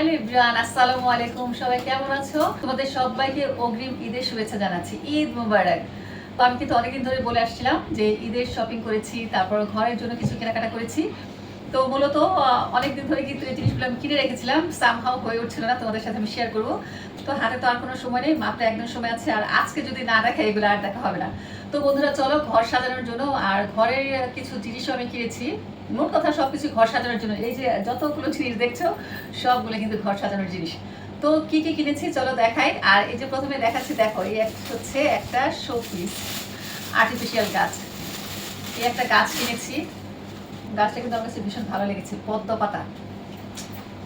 Hello Ibran আসসালামু আলাইকুম। সবাই কেমন আছো? তোমাদের সবাইকে অগ্রিম ঈদের শুভেচ্ছা জানাচ্ছি। ঈদ মুবারক। তো আমি কিন্তু অনেকদিন ধরে বলে আসছিলাম যে ঈদের শপিং করেছি, তারপর ঘরের জন্য কিছু কেনাকাটা করেছি। তো মূলত অনেকদিন ধরে কিন্তু এই জিনিসগুলো আমি কিনে রেখেছিলাম। সামহাও হয়ে উঠছিল না, তোমাদের সাথে আমি শেয়ার করব। তো হাতে তো আর কোনো সময় নেই, মাত্র একদিন সময় আছে। আর আজকে যদি না দেখা, এগুলো আর দেখা হবে না। তো বন্ধুরা, চলো ঘর সাজানোর জন্য আর ঘরের কিছু জিনিসও আমি কিনেছি। মোট কথা সব কিছু ঘর সাজানোর জন্য। এই যে যতগুলো জিনিস দেখছ, সবগুলো কিন্তু ঘর সাজানোর জিনিস। তো কি কি কিনেছি চলো দেখাই। আর এই যে প্রথমে দেখাচ্ছি, দেখো, এই হচ্ছে একটা শো পিস আর্টিফিশিয়াল গাছ। এই একটা গাছ কিনেছি। গাছটা কিন্তু আমার কাছে ভীষণ ভালো লেগেছে, পদ্ম পাতা।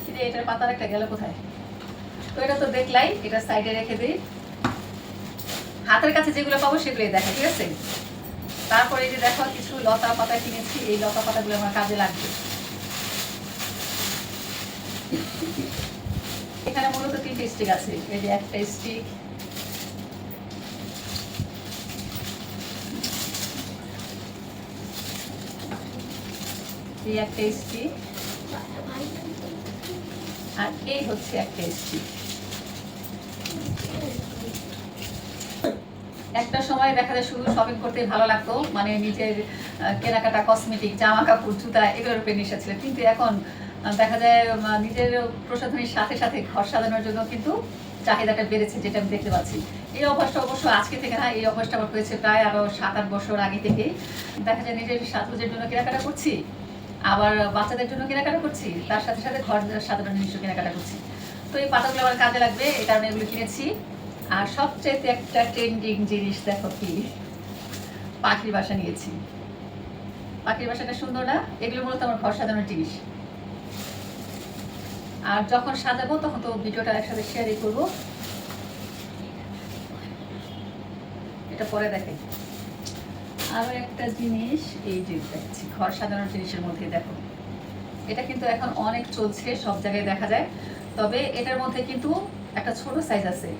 কিন্তু এটার পাতার একটা গেল কোথায়? তো এটা তো দেখলাই, এটা সাইডে রেখে দিই। হাতের কাছে যেগুলো পাবো সেগুলোই দেখা ঠিক আছে? তারপরে যে দেখো, কিছু লতা পাতা কিনেছি, এই লতা পাতাগুলো আমার কাজে লাগবে। এখানে মূলত তিনটে স্টিক আছে। এই যে একটা স্টিক এই একটা স্টিক আর এই হচ্ছে একটা স্টিক একটা সময় দেখা যায় শুধু শপিং করতে ভালো লাগতো মানে নিজের কেনাকাটা কসমেটিক জামা কাপড় জুতা, এগুলোর উপরে নেশা ছিল। কিন্তু এখন দেখা যায় নিজের প্রসাধনীর সাথে সাথে ঘর সাজানোর জন্য কিন্তু চাহিদাটা বেড়েছে, যেটা আমি দেখতে পাচ্ছি। এই অভ্যাসটা অবশ্য আজকে থেকে না, এই অভ্যাসটা আমার হয়েছে প্রায় আরও সাত আট বছর আগে থেকেই। দেখা যায়, নিজের সাজগোজের জন্য কেনাকাটা করছি, আবার বাচ্চাদের জন্য কেনাকাটা করছি, তার সাথে সাথে ঘর সাধারণ জিনিসও কেনাকাটা করছি। তো এই পাতাগুলো আমার কাজে লাগবে, এই কারণে এগুলো কিনেছি। আর সবচেয়ে একটা ট্রেন্ডিং জিনিস দেখো কি? পাখির বাসা নিয়েছি। পাখির বাসাটা সুন্দর না? এগুলো মূলত আমার ঘর সাজানোর জিনিস। আর যখন সাজাবো, তখন তো ভিডিওটা একসাথে শেয়ারই করব। এটা পরে দেখে আরও একটা জিনিস, এই যে দেখছি, ঘর সাজানোর জিনিসের মধ্যে দেখো। এটা কিন্তু এখন অনেক চলছে, সব জায়গায় দেখা যায়। তবে এটার মধ্যে কিন্তু একটা ছোট সাইজ আছে।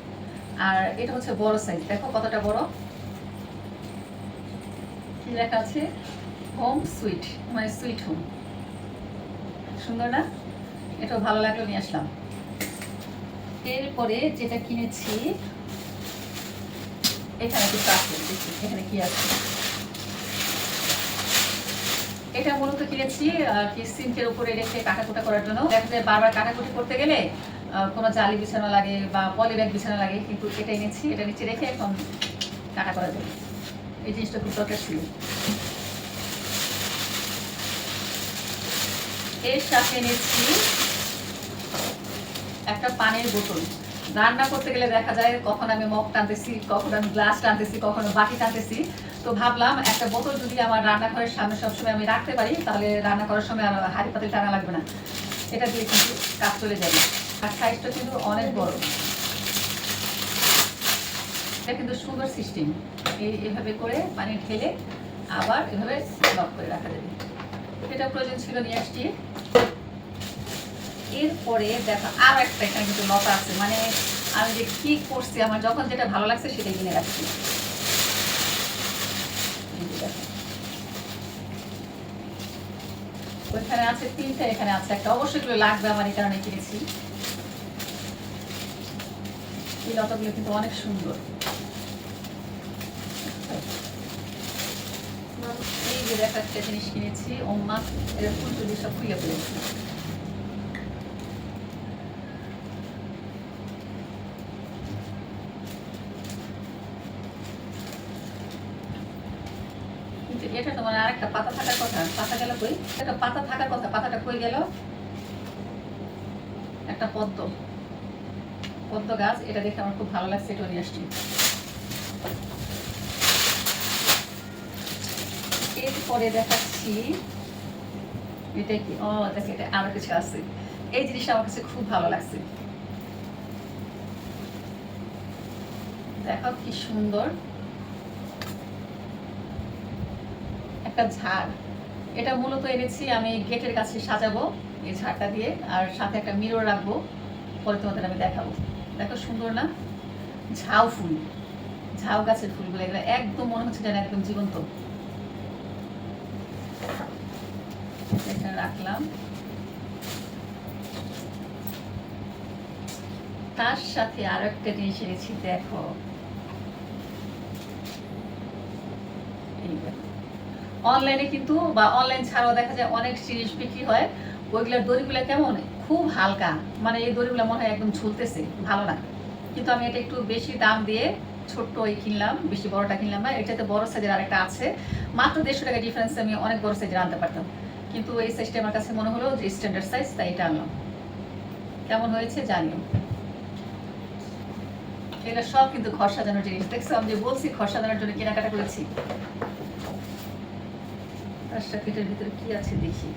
আর এটা হচ্ছে বড় সাইজ দেখো কতটা বড়। কি লেখা আছে? হোম সুইট মানে সুইট হোম সুন্দর না? এটাও ভালো লাগল, নিয়ে আসলাম। এরপরে যেটা কিনেছি, এখানে কিছু আছে দেখি এখানে কি আছে। এটা মূলত কিনেছি কি সিঙ্কের উপরে রেখে কাটাকুটা করার জন্য। দেখা যায় বারবার কাটাকুটি করতে গেলে কোনো জালি বিছানো লাগে বা পলি ব্যাগ বিছানো লাগে, কিন্তু এটা এনেছি এটা নিচে রেখে এখন কাটা করা যাবে এই জিনিসটা খুব দরকার ছিল। এর সাথে এনেছি একটা পানির বোতল। রান্না করতে গেলে দেখা যায় কখন আমি মগ টানতেছি, কখন আমি গ্লাস টানতেছি, কখনো বাটি টানতেছি। তো ভাবলাম একটা বোতল যদি আমার রান্নাঘরের সামনে সবসময় আমি রাখতে পারি, তাহলে রান্না করার সময় আর হাড়ি পাতিল টানা লাগবে না। এটা দিয়ে কিন্তু কাজ চলে যাবে। আর সাইজটা কিন্তু অনেক বড়। এটা কিন্তু সুন্দর সিস্টেম এই এভাবে করে পানি ঢেলে আবার এভাবে লক করে রাখা যাবে। এটা প্রয়োজন ছিল নিয়ে আসছি। এরপরে দেখো আর একটা এখানে কিন্তু লতা আছে। মানে আমি যে কি করছি, আমার যখন যেটা ভালো লাগছে সেটাই কিনে রাখছি। ওইখানে আছে তিনটা, এখানে আছে একটা। অবশ্যই লাগবে আমার এই কারণে কিনেছি। এই লতাগুলো কিন্তু অনেক সুন্দর। এই যে দেখো, একটা জিনিস কিনেছি। ওম্মা এর ফুল টুলি সব খুলে ফেলেছি। এটা তোমার আর একটা পাতা থাকার কথা। পাতা গেল কই? একটা পাতা থাকার কথা। পাতাটা কই গেল? একটা পদ্ম। পদ্ম গাছ, এটা দেখে আমার খুব ভালো লাগছে এটা নিয়ে আসছি। এরপরে দেখাচ্ছি, এটা কি? ও, দেখ, এটা আরও কিছু আছে। এই জিনিসটা আমার কাছে খুব ভালো লাগছে। দেখো কি সুন্দর। একটা ঝাড়। এটা মূলত এনেছি, আমি গেটের কাছে সাজাবো এই ঝাড়টা দিয়ে, আর সাথে একটা মিরর রাখব, পরে তোমাদের আমি দেখাবো। দেখো সুন্দর না? ঝাউ ফুল। ঝাউ গাছের ফুলগুলো, এগুলো একদম মনে হচ্ছে যেন একদম জীবন্ত। এখানে রাখলাম। তার সাথে আরও একটা জিনিস এনেছি, দেখো। অনলাইনে কিন্তু বা অনলাইন ছাড়াও দেখা যায় অনেক জিনিস বিক্রি হয়। ওইগুলোর দড়িগুলো কেমন? খুব হালকা। মানে এই দড়িগুলো মনে হয় একদম ঝুলতেছে, ভালো না। কিন্তু আমি এটা একটু বেশি দাম দিয়ে ছোট্ট ওই কিনলাম, বেশি বড়টা কিনলাম না এটাতে বড় সাইজের আরেকটা আছে। মাত্র দেড়শো টাকা ডিফারেন্স আমি অনেক বড় সাইজের আনতে পারতাম। কিন্তু এই সাইজটা আমার কাছে মনে হলো যে স্ট্যান্ডার্ড সাইজ তাই এটা আনলাম। কেমন হয়েছে জানিও। এটা সব কিন্তু ঘর সাজানোর জিনিস। দেখছ, আমি যে বলছি ঘর সাজানোর জন্য কেনাকাটা করেছি। তার সাথে এটার ভিতরে কি আছে দেখি।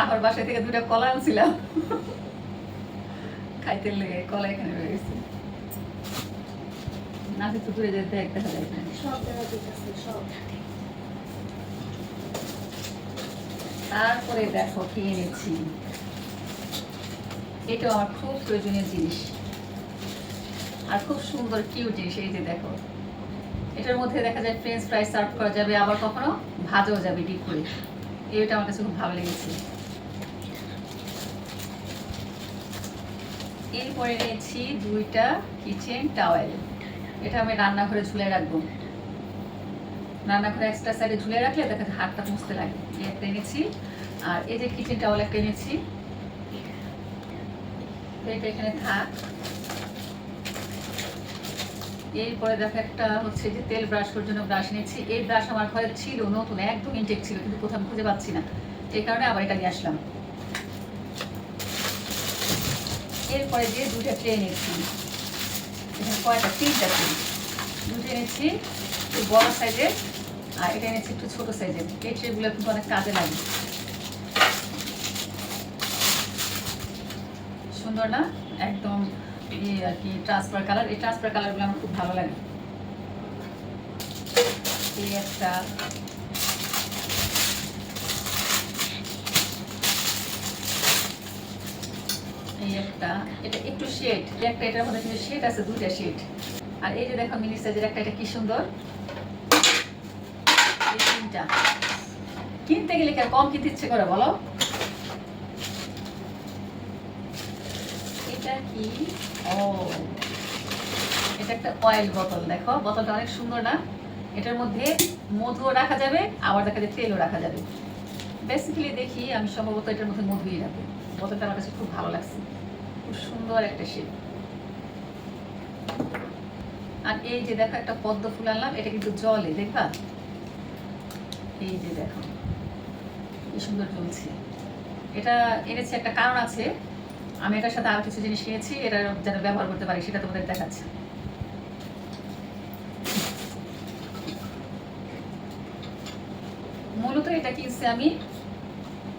আবার বাসায় থেকে দুটা কলা আনছিলাম। খাইতে লেগে কলা এখানে রয়ে গেছে। একটু দূরে যেতে সব তারপরে দেখো কি এনেছি। এটাও আমার খুব প্রয়োজনীয় জিনিস। আর খুব সুন্দর কিউ জিনিস এই যে দেখো। এটার মধ্যে দেখা যায় ফ্রেঞ্চ ফ্রাই সার্ভ করা যাবে আবার কখনো? ভাজাও যাবে, ডিপ করে। এটা আমার কাছে খুব ভালো লেগেছে। এরপরে নিয়েছি দুইটা কিচেন টাওয়েল এটা আমি রান্নাঘরে ঝুলে রাখব। রান্নাঘরে এক্সট্রা সাইডে ঝুলে রাখলে দেখা যায় হাতটা মুছতে লাগে। একটা এনেছি, আর এই যে কিচেন টাওয়াল একটা এনেছি। এটা এখানে থাক। এরপরে দেখো একটা হচ্ছে যে তেল ব্রাশ করার জন্য ব্রাশ নিয়েছি। এই ব্রাশ আমার ঘরে ছিল, নতুন, একদম ইনটেক ছিল, কিন্তু কোথাও খুঁজে পাচ্ছি না। এই কারণে আবার এটা নিয়ে আসলাম। এরপরে যে দুটো ট্রে নিয়েছি। এখানে কয়টা? তিনটা ট্রে দুটো এনেছি বড় সাইজের আর এটা এনেছি একটু ছোট সাইজের এই ট্রেগুলো কিন্তু অনেক কাজে লাগে। সুন্দর না? একদম ইয়ে আর কি ট্রান্সফার কালার এই ট্রান্সফার কালারগুলো আমার খুব ভালো লাগে। এই একটা। এই এই যে দেখো মিনি একটা কি সুন্দর? এই কিনতে গেলে কম কিনতে ইচ্ছে করে, বলো? এটা কি? ও। এটা একটা অয়েল বোতল দেখো। বোতলটা অনেক সুন্দর না? এটার মধ্যে মধুও রাখা যাবে, আবার দেখা যায় তেলও রাখা যাবে। বেসিক্যালি দেখি, আমি সম্ভবত এটার মধ্যে মধুই রাখব। বোতলটা আমার কাছে খুব ভালো লাগছে। খুব সুন্দর একটা শেপ আর এই যে দেখো, একটা পদ্ম ফুল আনলাম, এটা কিন্তু জলে, দেখবা? এই যে দেখো, কি সুন্দর জ্বলছে। এটা এনেছি, একটা কারণ আছে। আমি এটার সাথে আরও কিছু জিনিস নিয়েছি এটা যেন ব্যবহার করতে পারি, সেটা তোমাদের দেখাচ্ছি। মূলত এটা কিনছি আমি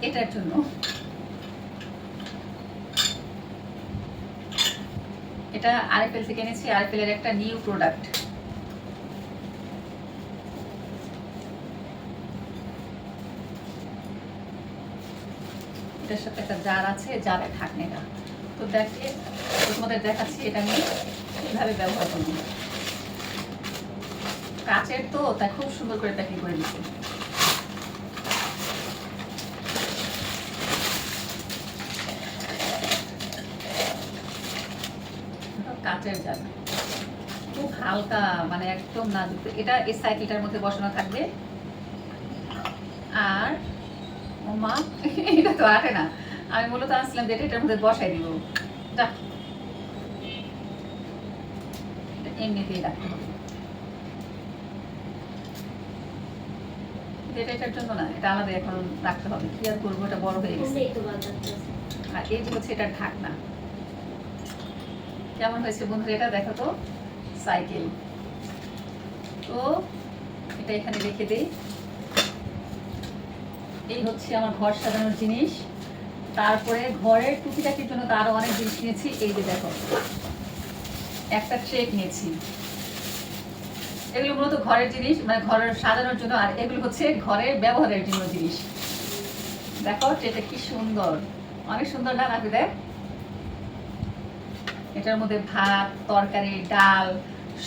এটার জন্য। এটা আরএফএল থেকে এনেছি, আরএফএল এর একটা নিউ প্রোডাক্ট। এটার সাথে একটা জার আছে জারে ঢাকনেটা তো দেখে, তোমাদের দেখাচ্ছি এটা আমি কীভাবে ব্যবহার করব। কাচের তো, তাই খুব সুন্দর করে প্যাকিং করে দিচ্ছি কাচের জার। খুব হালকা মানে একদম নাজুক এটা এই সাইকেলটার মধ্যে বসানো থাকবে। আর ও মা এটা তো আটে না। আমি মূলত আসছিলাম যেটা এটার মধ্যে বসাই দিব। যা এটা এমনিতেই রাখতে হবে। এটা এটার জন্য না এটা আলাদা এখন রাখতে হবে। কি আর করব এটা বড় হয়ে গেছে। আর এই যে হচ্ছে এটার ঢাকনা। কেমন হয়েছে বন্ধুরা এটা দেখো তো সাইকেল তো এটা এখানে রেখে দেই। এই হচ্ছে আমার ঘর সাজানোর জিনিস। তারপরে ঘরের টুকিটাকির জন্য তো অনেক জিনিস নিয়েছি এই যে দেখো, একটা ট্রেক নিয়েছি। এগুলো মূলত ঘরের জিনিস মানে ঘরের সাজানোর জন্য, আর এগুলো হচ্ছে ঘরের ব্যবহারের জন্য জিনিস। দেখো এটা কি সুন্দর। অনেক সুন্দর না দেখ এটার মধ্যে ভাত, তরকারি, ডাল,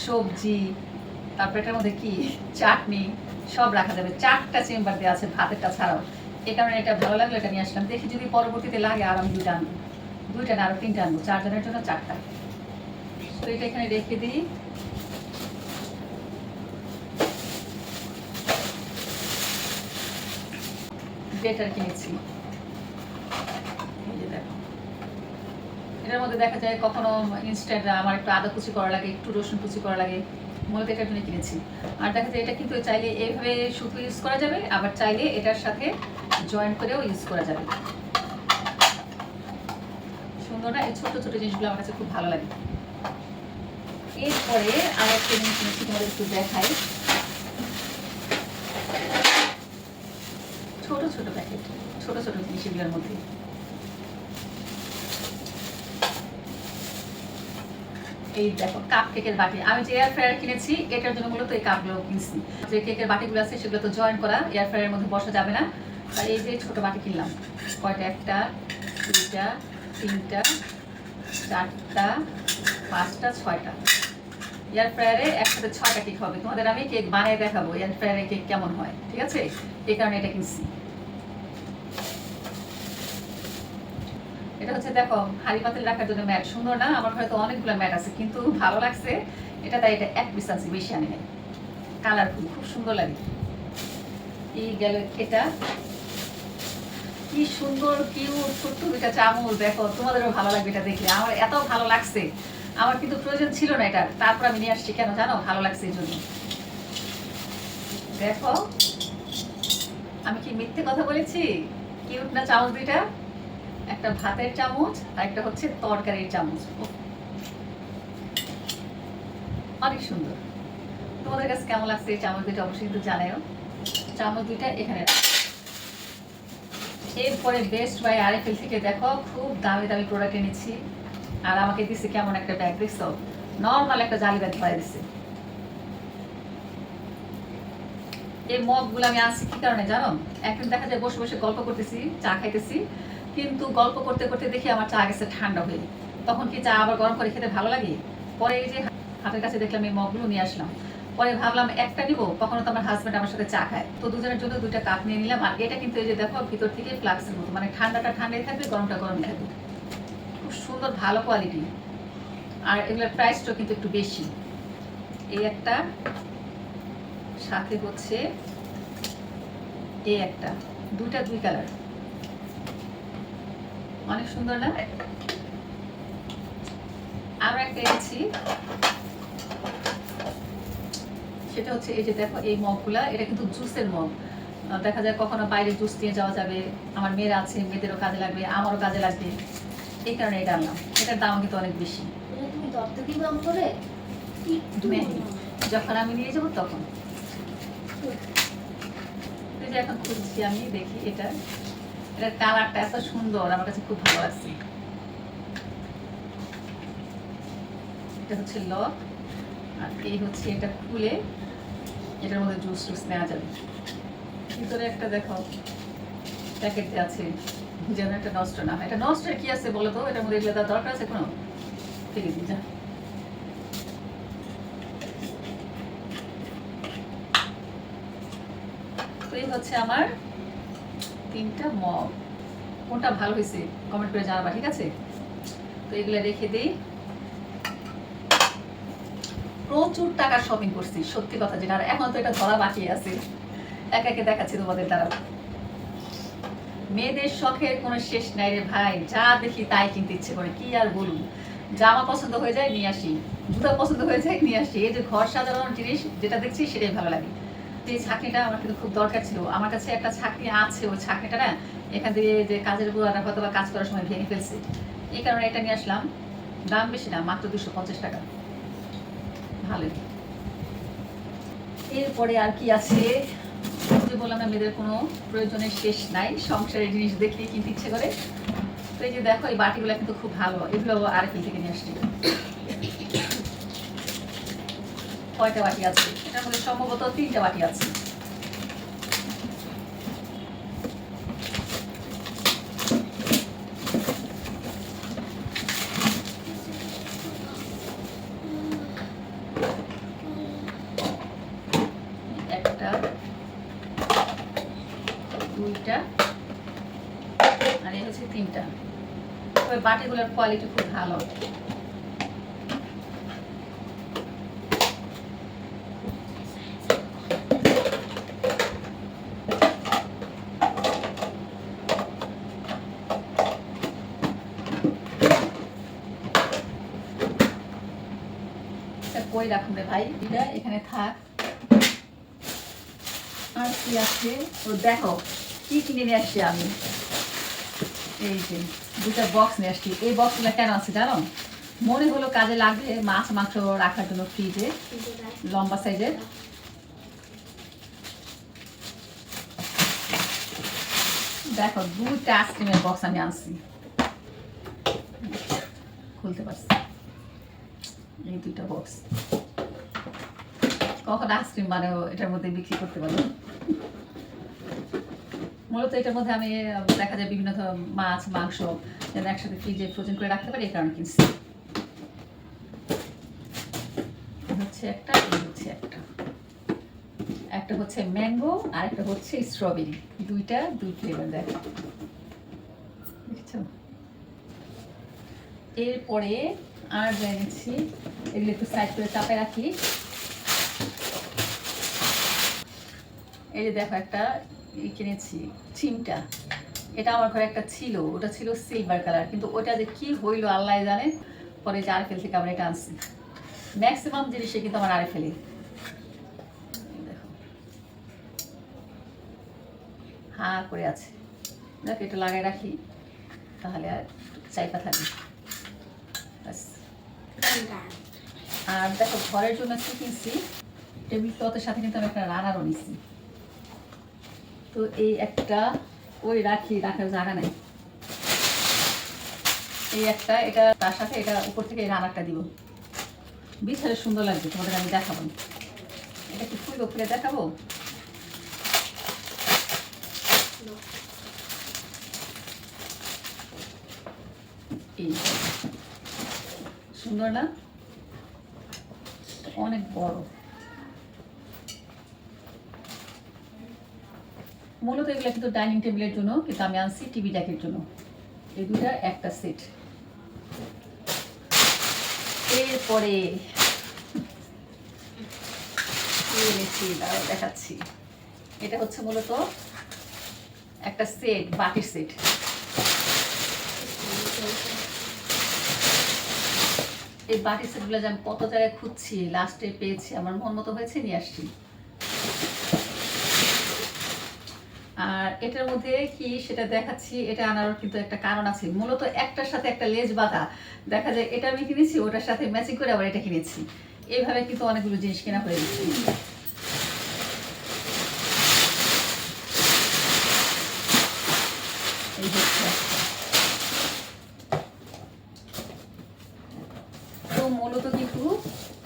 সবজি, তারপর এটার মধ্যে কি? চাটনি। সব রাখা যাবে। চারটা চেম্বার দেওয়া আছে ভাতেরটা ছাড়াও। এই কারণে এটা ভালো লাগল, এটা নিয়ে আসলাম। দেখি যদি পরবর্তীতে লাগে আর আমি দুটো আনব। দুইটা না, আরও তিনটা আনব। চারজনের জন্য চারটা। তো এটা এখানে রেখে দিই। গ্রেটার কিনেছি। এটার মধ্যে দেখা যায় কখনো ইনস্ট্যান্ট আমার একটু আদা কুচি করা লাগে, একটু রসুন কুচি করা লাগে। মূলত এটার জন্য কিনেছি। আর দেখা যায় এটা কিন্তু চাইলে এইভাবে শুধু ইউজ করা যাবে, আবার চাইলে এটার সাথে জয়েন করেও ইউজ করা যাবে। সুন্দর না? এই ছোট ছোট জিনিসগুলো আমার কাছে খুব ভালো লাগে। এরপরে আর একটা জিনিস কিনেছি, তোমাদের একটু দেখাই। ছোট ছোট প্যাকেট ছোট ছোট জিনিস এগুলোর মধ্যে। এই দেখো কাপ কেকের বাটি। আমি যে এয়ার ফ্রায়ার কিনেছি, এটার জন্য মূলত এই কাপগুলো কিনছি। যে কেকের বাটিগুলো আছে, সেগুলো তো জয়েন করা এয়ার ফ্রায়ারের মধ্যে বসা যাবে না। আর এই যে ছোট বাটি কিনলাম, কয়টা? একটা, দুইটা, তিনটা, চারটা, পাঁচটা, ছয়টা। এয়ার ফ্রায়ারে একসাথে ছয়টা কেক হবে। তোমাদের আমি কেক বানিয়ে দেখাবো এয়ার ফ্রায়ারে কেক কেমন হয়, ঠিক আছে? এই কারণে এটা কিনছি। এটা হচ্ছে দেখো, হাড়ি পাতিল রাখার জন্য ম্যাট। সুন্দর না? আমার ঘরে তো অনেকগুলো ম্যাট আছে, কিন্তু ভালো লাগছে। এটা তাই, এটা এক পিস আছে বেশি আনি নাই। কালারফুল খুব সুন্দর লাগে। এই গেল এটা। কি সুন্দর কিউট ছোট্ট দুইটা চামচ। দেখো, তোমাদেরও ভালো লাগবে এটা দেখলে। আমার এত ভালো লাগছে। আমার কিন্তু প্রয়োজন ছিল না এটা তারপর আমি নিয়ে আসছি। কেন জানো? ভালো লাগছে এই জন্য। দেখো, আমি কি মিথ্যে কথা বলেছি? কিউট না চামচ দুইটা? একটা ভাতের চামচ আর একটা হচ্ছে তরকারির চামচ। অনেক সুন্দর। তোমাদের কাছে কেমন লাগছে এই চামচ দুইটা অবশ্যই কিন্তু জানাও চামচ দুইটা এখানে এরপরে বেস্ট বাই আরএফএল থেকে দেখো, খুব দামি দামি প্রোডাক্ট এনেছি। আর আমাকে দিছে কেমন একটা ব্যাগ দেখছ? নর্মাল একটা জালি ব্যাগ ধরে দিছে। এই মগগুলো আমি আনছি কি কারণে জানো? একদিন দেখা যায় বসে বসে গল্প করতেছি, চা খাইতেছি। কিন্তু গল্প করতে করতে দেখি আমার চা গেছে ঠান্ডা হয়ে। তখন কি চা আবার গরম করে খেতে ভালো লাগে? পরে এই যে হাতের কাছে দেখলাম এই মগগুলো নিয়ে আসলাম। পরে ভাবলাম, একটা নিবো? কখনো তো আমার হাজব্যান্ড আমার সাথে চা খায়। তো দুজনের জন্য দুইটা কাপ নিয়ে নিলাম। আর এটা কিন্তু এই যে দেখো, ভিতর থেকে ফ্লাক্সের মতো। মানে ঠান্ডাটা ঠান্ডাই থাকবে, গরমটা গরম থাকবে। খুব সুন্দর, ভালো কোয়ালিটি আর এগুলোর প্রাইসটাও কিন্তু একটু বেশি। এই একটা, সাথে হচ্ছে এই একটা। দুইটা দুই কালার অনেক সুন্দর না? আমরা এনেছি। সেটা হচ্ছে এই যে দেখো এই মগগুলা এটা কিন্তু জুসের মগ। দেখা যায় কখনো বাইরে জুস নিয়ে যাওয়া যাবে আমার মেয়ের আছে মেয়েদেরও কাজে লাগবে আমারও কাজে লাগবে। এই কারণে এটা আনলাম। এটার দাম কিন্তু অনেক বেশি। যখন আমি নিয়ে যাব তখন। এখন খুঁজছি আমি দেখি এটা। এটার কালারটা এত সুন্দর, আমার কাছে খুব ভালো লাগছে। এটা হচ্ছে লক, আর এই হচ্ছে এটা খুলে এটার মধ্যে জুস টুস নেওয়া যাবে। ভিতরে একটা দেখো, প্যাকেট আছে, যেন একটা নষ্ট না এটা নষ্ট কি আছে বলো তো? এটার মধ্যে এগুলো দরকার আছে কোনো? ফেলে দিই, যা। হচ্ছে আমার তিনটা মগ। কোনটা ভালো হয়েছে? কমেন্ট করে জানাবা, ঠিক আছে? তো এগুলো রেখে দিই। প্রচুর টাকার শপিং করছি, সত্যি কথা যেটা। আর এখন তো এটা ধরা বাকি আছে। একে একে দেখাচ্ছি তোমাদের দ্বারা। মেয়েদের শখের কোনো শেষ নাই রে ভাই। যা দেখি তাই কিনতে ইচ্ছে করে, কি আর বলুন জামা পছন্দ হয়ে যায়, নিয়ে আসি। জুতা পছন্দ হয়ে যায়, নিয়ে আসি। এই যে ঘর সাজানোর জিনিস, যেটা দেখছি সেটাই ভালো লাগে। এই ছাকনিটা আমার কিন্তু খুব দরকার ছিল। আমার কাছে একটা ছাকনি আছে, ওই ছাকনিটা না এখান থেকে যে কাজের বুয়াটা হয়তো কাজ করার সময় ভেঙে ফেলছে। এই কারণে এটা নিয়ে আসলাম। দাম বেশি না, মাত্র দুশো পঞ্চাশ টাকা। ভালোই। এরপরে আর কি আছে? যে বললাম মেয়েদের কোনো প্রয়োজনের শেষ নাই। সংসারের জিনিস দেখলে কিনতে ইচ্ছে করে। তো এই যে দেখো, এই বাটিগুলো কিন্তু খুব ভালো। এগুলো আর কি থেকে নিয়ে আসছি। কয়টা বাটি আছে? এটার মধ্যে সম্ভবত তিনটা বাটি আছে। একটা, দুইটা, আর এই হচ্ছে তিনটা। তবে বাটিগুলোর কোয়ালিটি খুব ভালো এটা কই রাখুন রে ভাই এটা এখানে থাক। আর কি আছে? ও, দেখো, কি কিনে নিয়ে আসছি আমি? এই যে, দুটা বক্স নিয়ে আসছি। এই বক্সগুলো কেন আছে জানো? মনে হলো কাজে লাগবে মাছ, মাংস রাখার জন্য ফ্রিজে লম্বা সাইজের দেখো দুটা আইসক্রিমের বক্স আমি আনছি। খুলতে পারছি। এই দুইটা বক্স কখন আইসক্রিম মানে এটার মধ্যে বিক্রি করতে পারব মূলত এটার মধ্যে আমি দেখা যায় বিভিন্ন ধরনের মাছ, মাংস, যেন একসাথে ফ্রিজে ফ্রোজেন করে রাখতে পারি এই কারণে কিনছি। একটা হচ্ছে একটা। ম্যাঙ্গো আর একটা হচ্ছে স্ট্রবেরি দুইটা, দুই ফ্লেভার দেখো। এরপরে আর জেনেছি এগুলো একটু সাইড করে চাপে রাখি। এই যে দেখো একটা কিনেছি, চিমটা। এটা আমার ঘরে একটা ছিল, ওটা ছিল সিলভার কালার কিন্তু ওটা যে কি হইল আল্লাহ জানে? পরে যে আরফেল থেকে আমরা এটা আনছি। ম্যাক্সিমাম জিনিসে কিন্তু আমার আরে ফেলি হা করে আছে। দেখ এটা লাগাই রাখি, তাহলে আর চাইপা থাকি আর দেখো, ঘরের জন্য কি কিনছি? টেবিল ক্লথের সাথে কিন্তু আমি একটা রানারও নিছি। তো এই একটা, ওই রাখি, রাখার জায়গা নেই। এই একটা, এটা তার সাথে এটা উপর থেকে এই রানারটা দিব। বিশাল সুন্দর লাগবে, তোমাদের আমি দেখাবো। এটা কি ফুল খুলে দেখাবো? এই। সুন্দর না? অনেক বড়। মূলত এগুলো কিন্তু ডাইনিং টেবিলের জন্য, কিন্তু আমি আনছি টিভি ডেকের জন্য। এই দুটা একটা সেট। এরপরে দেখাচ্ছি। এটা হচ্ছে মূলত একটা সেট, বাটির সেট। এই বাটির সেটগুলো যে আমি কত জায়গায় খুঁজছি লাস্টে পেয়েছি, আমার মন মতো হয়েছে, নিয়ে আসছি। আর এটার মধ্যে কি সেটা দেখাচ্ছি, এটা আনার কিন্তু একটা কারণ আছে। মূলত একটার সাথে একটা লেজ বাঁধা। দেখা যায় এটা আমি কিনেছি, ওটার সাথে ম্যাচিং করে আবার এটা কিনেছি। এইভাবে কিন্তু অনেকগুলো জিনিস কেনা হয়ে গেছে। তো মূলত কিন্তু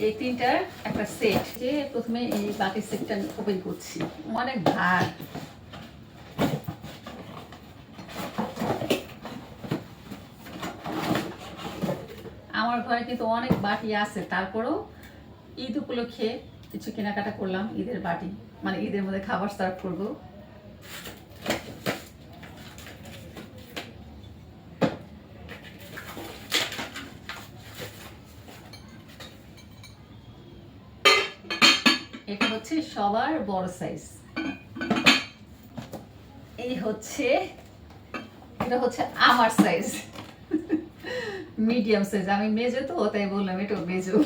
এই তিনটার একটা সেট। যে প্রথমে এই বাকি সেটটা ওপেন করছি। অনেক ভার আমার ঘরে কিন্তু অনেক বাটি আছে। তারপরেও ঈদ উপলক্ষে কিছু কেনাকাটা করলাম ঈদের বাটি। মানে ঈদের মধ্যে খাবার সার্ভ করব। এটা হচ্ছে সবার বড় সাইজ এই হচ্ছে, এটা হচ্ছে আমার সাইজ মিডিয়াম সাইজ আমি মেজো তো, তাই বললাম এটা মেজো।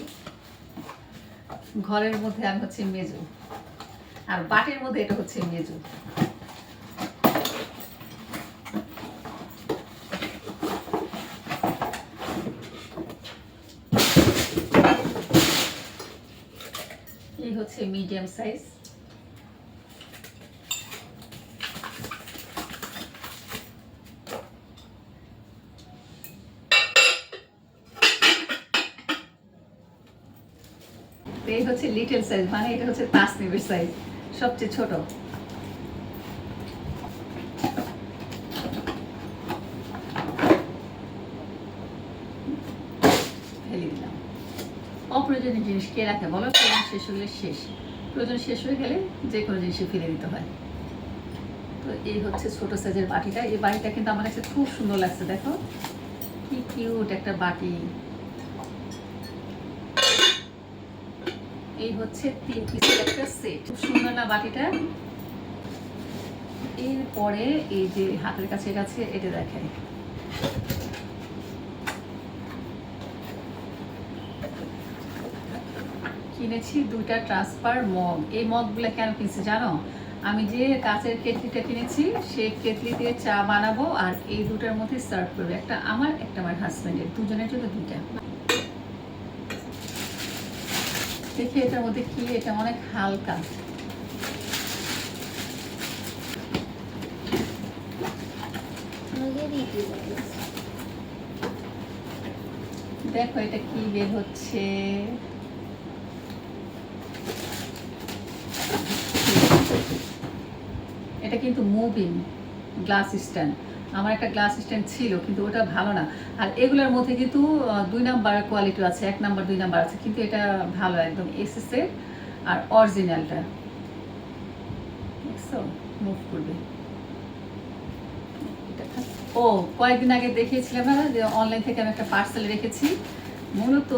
ঘরের মধ্যে আমি হচ্ছে মেজো। আর বাটির মধ্যে এটা হচ্ছে মেজো। এই হচ্ছে মিডিয়াম সাইজ এই হচ্ছে লিটল সাইজ মানে এটা হচ্ছে পাঁচ নিবের সাইজ সবচেয়ে ছোট। অপ্রয়োজনীয় জিনিস কে রাখে বলো? প্রয়োজন শেষ হলে শেষ। প্রয়োজন শেষ হয়ে গেলে যে কোনো জিনিসই ফেলে দিতে হয়। তো এই হচ্ছে ছোট সাইজের বাটিটা। এই বাটিটা কিন্তু আমার কাছে খুব সুন্দর লাগছে, দেখো। কি কিউট একটা বাটি। এই হচ্ছে তিন পিসের একটা সেট খুব সুন্দর না বাটিটা? এরপরে এই যে হাতের কাছে কাছে এটা দেখাই কিনেছি দুইটা ট্রান্সফার মগ। এই মগগুলো কেন কিনছি জানো? আমি যে কাঁচের কেটলিটা কিনেছি, সেই কেটলি দিয়ে চা বানাবো আর এই দুটার মধ্যে সার্ভ করব। একটা আমার একটা আমার হাজব্যান্ডের দুজনের জন্য দুইটা। দেখি এটার মধ্যে কি এটা অনেক হালকা। দেখো এটা কি বের হচ্ছে। এটা কিন্তু মুভিং গ্লাস স্ট্যান্ড। আমার একটা গ্লাস স্ট্যান্ড ছিল, কিন্তু ওটা ভালো না। আর এগুলোর মধ্যে কিন্তু দুই নাম্বার কোয়ালিটি আছে, এক নাম্বার দুই নাম্বার আছে, কিন্তু এটা ভালো, একদম এসএসের আর অরিজিনালটা মুভ করবে। ও, কয়েকদিন আগে দেখিয়েছিলাম না, যে অনলাইন থেকে আমি একটা পার্সেল রেখেছি। মূলত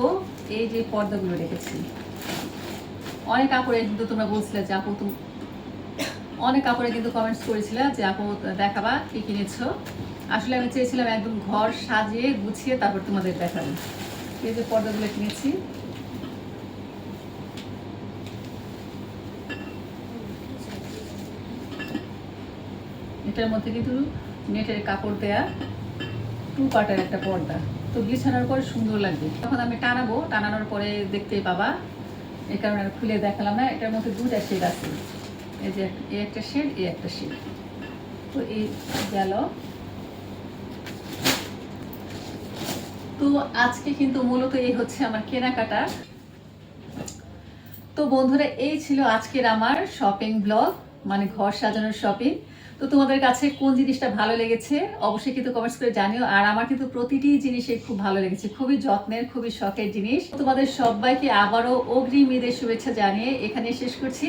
এই যে পর্দাগুলো রেখেছি। অনেক কাপড়ে কিন্তু তোমরা বলছিলে যে আপু তুমি অনেক কাপড়ে কিন্তু কমেন্টস করেছিলে যে, আপু, দেখাবা, কি কিনেছো? আসলে আমি চেয়েছিলাম একদম ঘর সাজিয়ে গুছিয়ে তারপর তোমাদের দেখাবো। এই যে পর্দাগুলো কিনেছি। এটার মধ্যে কিন্তু নেটের কাপড় দেয়া টু পার্টের একটা পর্দা। তো বিছানার পরে সুন্দর লাগবে। তখন আমি টানাবো, টানানোর পরে দেখতেই পাবা। এই কারণে খুলে দেখালাম না, এটার মধ্যে দুটা শেড আছে। এই যে এই একটা শেড এই একটা শেড তো এই গেল। তো আজকে কিন্তু মূলত এই হচ্ছে আমার কেনাকাটা। তো বন্ধুরা, এই ছিল আজকের আমার শপিং ব্লগ মানে ঘর সাজানোর শপিং তো তোমাদের কাছে কোন জিনিসটা ভালো লেগেছে, অবশ্যই কিন্তু কমেন্টস করে জানিও। আর আমার কিন্তু প্রতিটি জিনিসে খুব ভালো লেগেছে। খুবই যত্নের, খুবই শখের জিনিস। তোমাদের সবাইকে আবারও অগ্রিম ঈদের শুভেচ্ছা জানিয়ে এখানে শেষ করছি।